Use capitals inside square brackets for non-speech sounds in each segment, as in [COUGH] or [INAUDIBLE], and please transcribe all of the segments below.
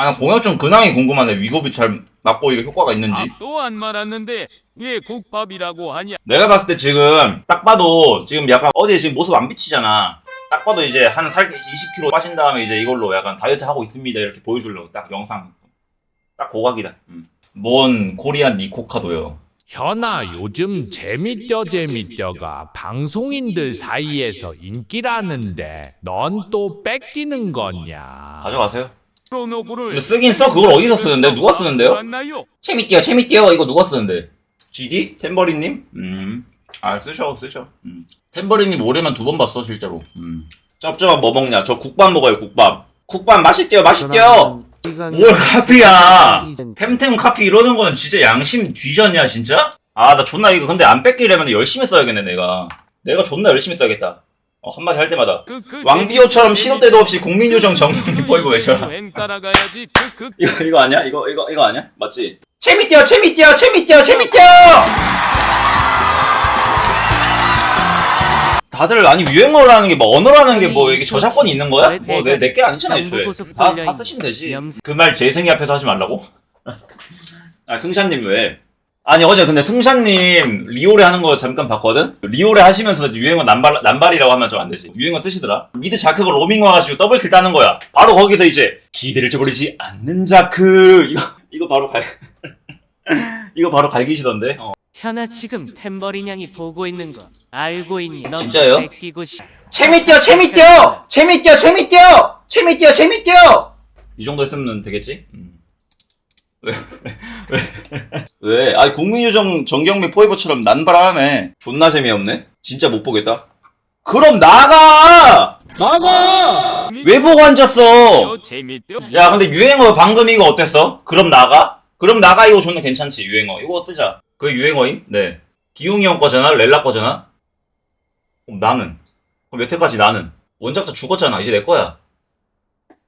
아, 나 공혁중 근황이 궁금하네. 위고비 잘 맞고 이게 효과가 있는지. 밥도 안 말았는데 왜 국밥이라고 하냐? 내가 봤을 때 지금 딱 봐도 지금 약간 어디에 지금 모습 안 비치잖아. 딱 봐도 이제 한 살 20kg 빠진 다음에 이제 이걸로 약간 다이어트 하고 있습니다. 이렇게 보여주려고 딱 영상. 딱 고각이다. 음. 뭔 코리안 니코카도요. 현아 요즘 재밌죠 재밌죠가 방송인들 사이에서 인기라는데 넌 또 뺏기는 거냐 가져가세요. 프로노브를 근데 쓰긴 써. 그걸 어디서 쓰는데? 누가 쓰는데요? 맞나요? 재밌대요, 재밌대요. 이거 누가 쓰는데? GD? 템버리님? 음. 아, 쓰셔, 쓰셔. 음. 템버리님 올해만 두 번 봤어, 실제로. 음. 쩝쩝 뭐 먹냐? 저 국밥 먹어요, 국밥. 국밥 맛있대요, 맛있대요! 뭘 카피야! 템템 카피 이러는 건 진짜 양심 뒤졌냐, 진짜? 아, 나 존나 이거 근데 안 뺏기려면 열심히 써야겠네, 내가. 내가 존나 열심히 써야겠다. 어, 한마디 할 때마다. 그, 그 왕비호처럼 시도 때도 없이 국민 요정 정령님 보이고 외쳐라. 따라가야지 이거 이거 아니야? 이거 이거 이거 아니야? 맞지? 재밌대요, 재밌대요, 재밌대요, 재밌대요. 다들 아니 유행어라는 게 뭐 언어라는 게 뭐 이게 저작권이 있는 거야? 뭐 내 내 게 아니잖아 애초에. 다, 다 쓰시면 되지. 그 말 재승이 앞에서 하지 말라고? [LAUGHS] 아 승샤님 왜? 아니 어제 근데 승샤님 리오레 하는 거 잠깐 봤거든? 리오레 하시면서 유행어 남발, 남발이라고 하면 좀 안 되지. 유행어 쓰시더라. 미드 자크가 로밍 와가지고 더블킬 따는 거야. 바로 거기서 이제 기대를 저버리지 않는 자크 이거 이거 바로 갈 [LAUGHS] 이거 바로 갈기시던데. 어. 현아 지금 템버린 양이 보고 있는 거 알고 있니? 너 진짜요? 뺏기고 싶. 재밌대요, 재밌대요, 재밌대요, 재밌대요, 재밌대요, 재밌대요. 이 정도 했으면 되겠지? 음. 왜? 왜? 왜? 아니 국민요정 정경미 포이버처럼 난발하네. 존나 재미없네. 진짜 못 보겠다. 그럼 나가! 나가! 왜 보고 앉았어? 야 근데 유행어 방금 이거 어땠어? 그럼 나가? 그럼 나가 이거 존나 괜찮지 유행어 이거 쓰자 그게 유행어임? 네 기웅이 형 거잖아 렐라 거잖아 그럼 나는 그럼 여태까지 나는 원작자 죽었잖아 이제 내 거야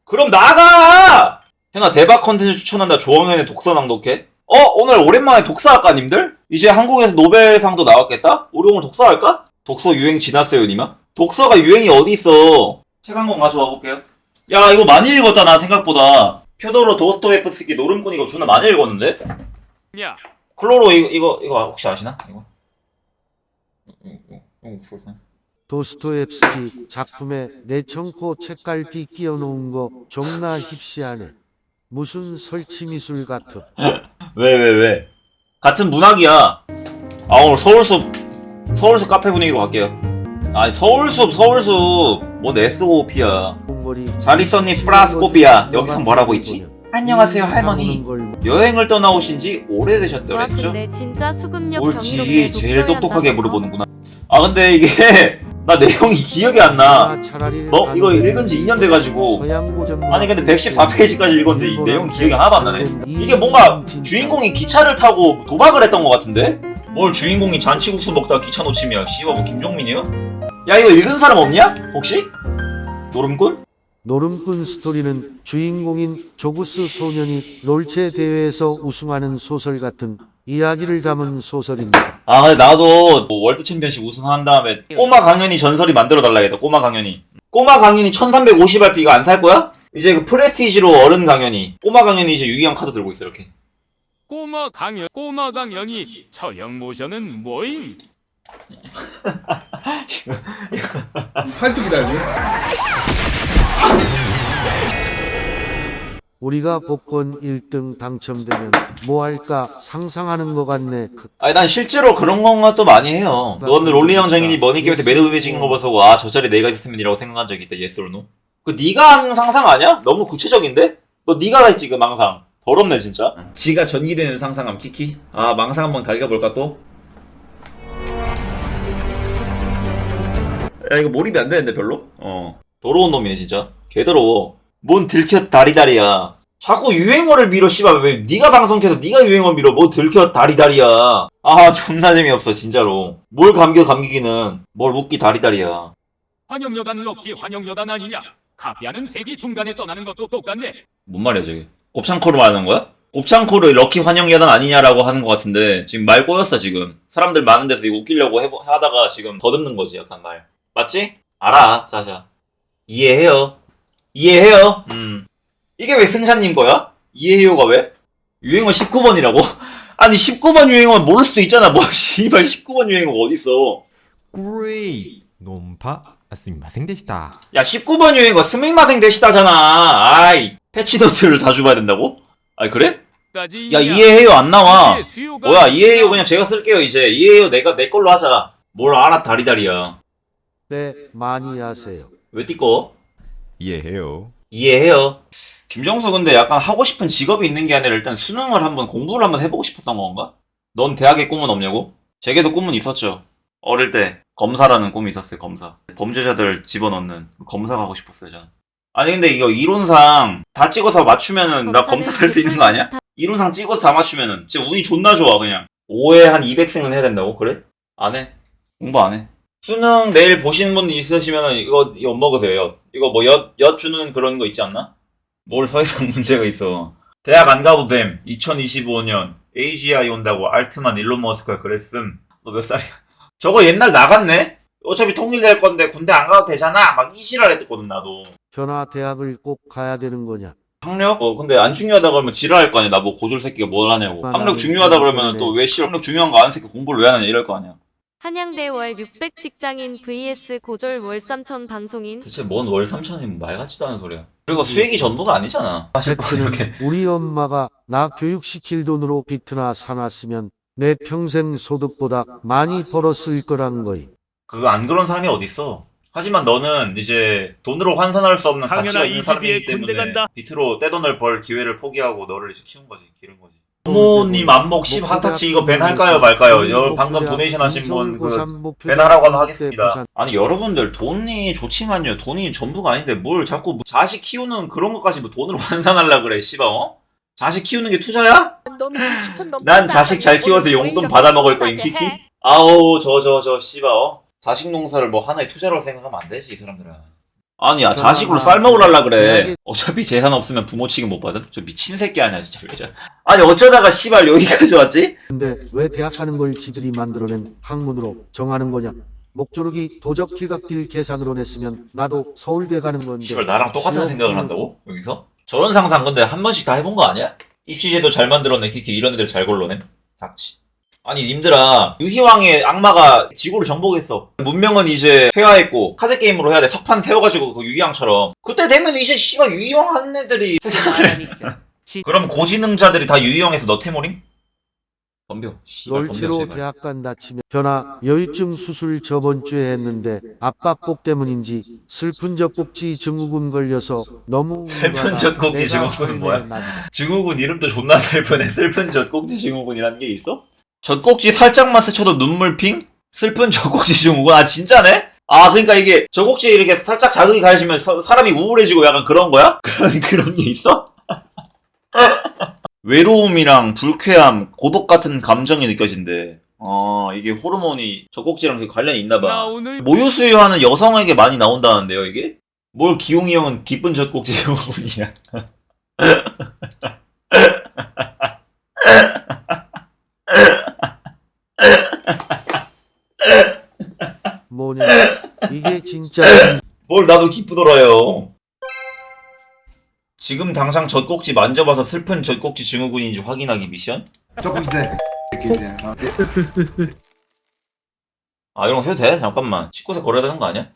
그럼 나가! 현아 대박 컨텐츠 추천한다 조홍현의 독서 낭독해 어? 오늘 오랜만에 독서할까 님들? 이제 한국에서 노벨상도 나왔겠다? 우리 오늘 독서할까? 독서 유행 지났어요 니마? 독서가 유행이 어디 있어 책 한 권 가져와 볼게요 야 이거 많이 읽었다 나 생각보다 표도로 도스토옙스키 노름꾼 이거 존나 많이 읽었는데 야, 클로로 이거 이거 이거 혹시 아시나 이거 도스토옙스키 작품에 내 청코 책갈피 끼워놓은 거 존나 힙시하네. 무슨 설치미술 같음. [LAUGHS] 왜 왜 왜, 같은 문학이야 아 오늘 서울 숲 서울 숲 카페 분위기로 갈게요 아니 서울 숲 서울 숲 뭔 SOP야 몽골이 잘 있었니, 프라스코피아. 여기서 뭐라고 있지? 안녕하세요, 할머니. 여행을 떠나오신 지와 오래되셨더랬죠? 근데 진짜 수급력 옳지 제일 똑똑하게? 물어보는구나 아 근데 이게 [LAUGHS] 나 내용이 기억이 안 나 너 이거 읽은 지 2년 돼가지고 아니 근데 114페이지까지 읽었는데 이 내용 기억이 하나도 안 나네 이게 뭔가 주인공이 기차를 타고 도박을 했던 것 같은데? 뭘 주인공이 잔치국수 먹다가 기차 놓침이야 씨발 뭐 김종민이요? 야 이거 읽은 사람 없냐? 혹시? 노름꾼? 노름꾼 스토리는 주인공인 조구스 소년이 롤체 대회에서 우승하는 소설 같은 이야기를 담은 소설입니다. 아 근데 나도 뭐 월드 챔피언십 우승한 다음에 꼬마 강연이 전설이 만들어 달라겠다 꼬마 강연이 꼬마 강연이 1350RP 이거 안살 거야? 이제 그 프레스티지로 어른 강연이 꼬마 강연이 이제 유기형 카드 들고 있어 이렇게 꼬마 강연, 꼬마 강연이 처형 모션은 뭐임? [LAUGHS] 팔뚝이다 여기. 우리가 복권 1등 당첨되면 뭐 할까 상상하는 것 같네. 그 아니 난 실제로 그런 건가 또 많이 해요 너는 롤리형 장인이 머니게임에서 매듭 찍는 거 보고 아저 자리 내가 있었으면 이라고 생각한 적이 있다 예스 or no? 그 네가 하는 상상 아니야? 너무 구체적인데? 너 네가 했지 그 망상 더럽네 진짜 지가 전기되는 상상함 키키 아 망상 한번 갈겨볼까 또? 야 이거 몰입이 안 되는데 별로? 어 더러운 놈이네 진짜 개 더러워 뭔 들켰 다리다리야. 자꾸 유행어를 밀어 씨발. 왜 네가 방송 켜서 네가 유행어 밀어? 뭐 들켰 다리다리야. 아 존나 재미없어 진짜로. 뭘 감겨 감기기는? 뭘 웃기 다리다리야. 환영여단 럭키 환영여단 아니냐? 카피아는 세기 중간에 떠나는 것도 똑같네. 뭔 말이야 저게? 곱창코로 말하는 거야? 곱창코로 럭키 환영여단 아니냐라고 하는 것 같은데 지금 말 꼬였어 지금. 사람들 많은 데서 이거 웃기려고 해보, 하다가 지금 더듬는 거지 약간 말. 맞지? 알아 자자. 이해해요 이해해요. 음. 이게 왜 승샤님 거야? 이해해요가 왜? 유행어 19번이라고? [LAUGHS] 아니 19번 유행어 모를 수도 있잖아. 뭐 [LAUGHS] 씨발 19번 유행어 어디 있어? 꾸레이 논파 아, 스미마생 되시다. 야 19번 유행어 스미마생 되시다잖아. 아이 패치노트를 자주 봐야 된다고? 아이 그래? 야 이해해요 안 나와. 뭐야 이해해요 그냥 제가 쓸게요 이제 이해해요 내가 내 걸로 하자. 뭘 알아 다리다리야. 네 많이 하세요. 왜 띠꺼? 이해해요. 이해해요. 김정수 근데 약간 하고 싶은 직업이 있는 게 아니라 일단 수능을 한번 공부를 한번 해보고 싶었던 건가? 넌 대학의 꿈은 없냐고? 제게도 꿈은 있었죠. 어릴 때 검사라는 꿈이 있었어요. 검사. 범죄자들 집어넣는 검사가 하고 싶었어요. 저는. 아니 근데 이거 이론상 다 찍어서 맞추면은 나 검사 살 수 있는 거 아니야? 이론상 찍어서 다 맞추면은 진짜 운이 존나 좋아 그냥. 5회 한 200생은 해야 된다고 그래? 안 해. 공부 안 해. 수능 내일 보시는 분 있으시면 이거 이거 먹으세요. 이거 뭐 엿, 엿 주는 그런 거 있지 않나? 뭘 사회상 문제가 있어. 대학 안 가도 됨. 2025년 AGI 온다고 알트만 일론 머스크가 그랬음. 너 몇 살이야? 저거 옛날 나갔네? 어차피 통일될 건데 군대 안 가도 되잖아. 막 이시랄 했거든 나도. 현아 대학을 꼭 가야 되는 거냐? 학력? 어, 근데 안 중요하다 그러면 지랄할 거 아니야. 나 뭐 고졸 새끼가 뭘 하냐고. 아, 학력 나는 중요하다 그러면 또. 왜 씨, 학력 중요한 거 아는 새끼 공부를 왜 하느냐 이럴 거 아니야. 한양대 월 600 직장인 vs 고졸 월 3천 방송인 대체 뭔 월 3천이면 말 같지도 않은 소리야. 그리고 수익이 전부가 아니잖아. 사실 이렇게. 우리 엄마가 나 교육시킬 돈으로 비트나 사놨으면 내 평생 소득보다 많이 벌었을 거란 거임. 그거 안 그런 사람이 어딨어. 하지만 너는 이제 돈으로 환산할 수 없는 가치가 있는 이 사람이기 군대 때문에 간다. 비트로 떼돈을 벌 기회를 포기하고 너를 이제 키운 거지, 기른 거지. 부모님 안목 10 핫타치 이거 밴 할까요 말까요? 여 방금 도네이션 하신 분그밴 하라고 하면 하겠습니다. 아니 여러분들 돈이 좋지만요. 돈이 전부가 아닌데 뭘 자꾸 뭐 자식 키우는 그런 것까지 뭐 돈으로 환산하려 [LAUGHS] 그래, 씨발 어? 자식 키우는 게 투자야? 난 자식 잘 키워서 용돈 받아 먹을 거임 키키. 아우 저 저 저 씨발 어? 자식 농사를 뭐 하나의 투자로 생각하면 안 되지 이 사람들은. 아니야 자식으로 쌀 먹으려려 그래. 어차피 재산 없으면 부모 취급 못 받음? 저 미친 새끼 아니야 진짜 진짜. 아니 어쩌다가 씨발 여기까지 왔지? 근데 왜 대학 하는 걸 지들이 만들어낸 학문으로 정하는 거냐? 목조르기 도적 길각딜 계산으로 냈으면 나도 서울대 가는 건데. 씨발 나랑 똑같은 생각을 한다고? 여기서? 저런 상상 근데 한 번씩 다 해본 거 아니야? 입시제도 잘 만들어내 키키 이런 애들 잘 골라내 닥치 아니 님들아 유희왕의 악마가 지구를 정복했어 문명은 이제 퇴화했고 카드 게임으로 해야 돼 석판 세워가지고 그 유희왕처럼 그때 되면 이제 씨발 유희왕 하는 애들이 [LAUGHS] 세상을 그럼 고지능자들이 다 유희왕에서 너 태모링? 덤벼 씨발 제발 대학 간다 치면 변화 여유증 수술 저번 주에 했는데 아빠 꼭 때문인지 슬픈 젖꼭지 증후군 걸려서 너무 [LAUGHS] 슬픈 우울하다. 젖꼭지 내가 증후군은 뭐야? 증후군 이름도 존나 [LAUGHS] 슬프네. 슬픈 젖 꼭지 증후군이라는 게 있어? 젖꼭지 살짝만 스쳐도 눈물핑? 슬픈 [LAUGHS] 젖꼭지 증후군? 아 진짜네? 아 그러니까 이게 젖꼭지에 이렇게 살짝 자극이 가해지면 서- 사람이 우울해지고 약간 그런 거야? [LAUGHS] 그런 그런 게 있어? [LAUGHS] 외로움이랑 불쾌함, 고독 같은 감정이 느껴진대. 아 이게 호르몬이 젖꼭지랑 관련이 있나 나 봐. 오늘 모유 수유하는 여성에게 많이 나온다는데요 이게? 뭘 기웅이 형은 기쁜 젖꼭지 증후군이야. 뭐냐 이게 진짜 뭘 나도 기쁘더라요. 지금 당장 젖꼭지 만져봐서 슬픈 젖꼭지 증후군인지 확인하기 미션? 아 이런 거 해도 돼? 잠깐만 19세 걸어야 되는 거 아니야?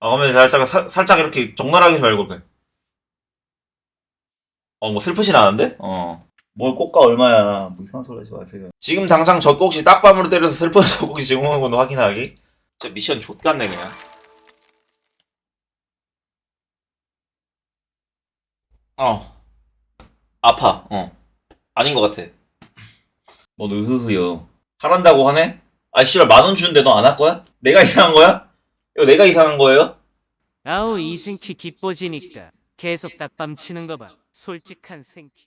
아 그러면 살짝 살- 살짝 이렇게 적나라하게 말고 그래 어뭐 슬프진 않은데? 어 뭘 꽃가 얼마야 뭐 이상한 소리 하지 마세요 지금 당장 젖꼭지 딱밤으로 때려서 슬픈 [LAUGHS] 젖꼭지 증후군 확인하기? 진짜 미션 좆같네 그냥 어. 아파. 어. 아닌 것 같아. 뭔 으흐흐요. 하란다고 하네? 아, 씨발, 만 원 주는데 너 안 할 거야? 내가 이상한 거야? 이거 내가 이상한 거예요? 아우 이 생키 기뻐지니까 계속 딱밤 치는 거 봐. 솔직한 생키.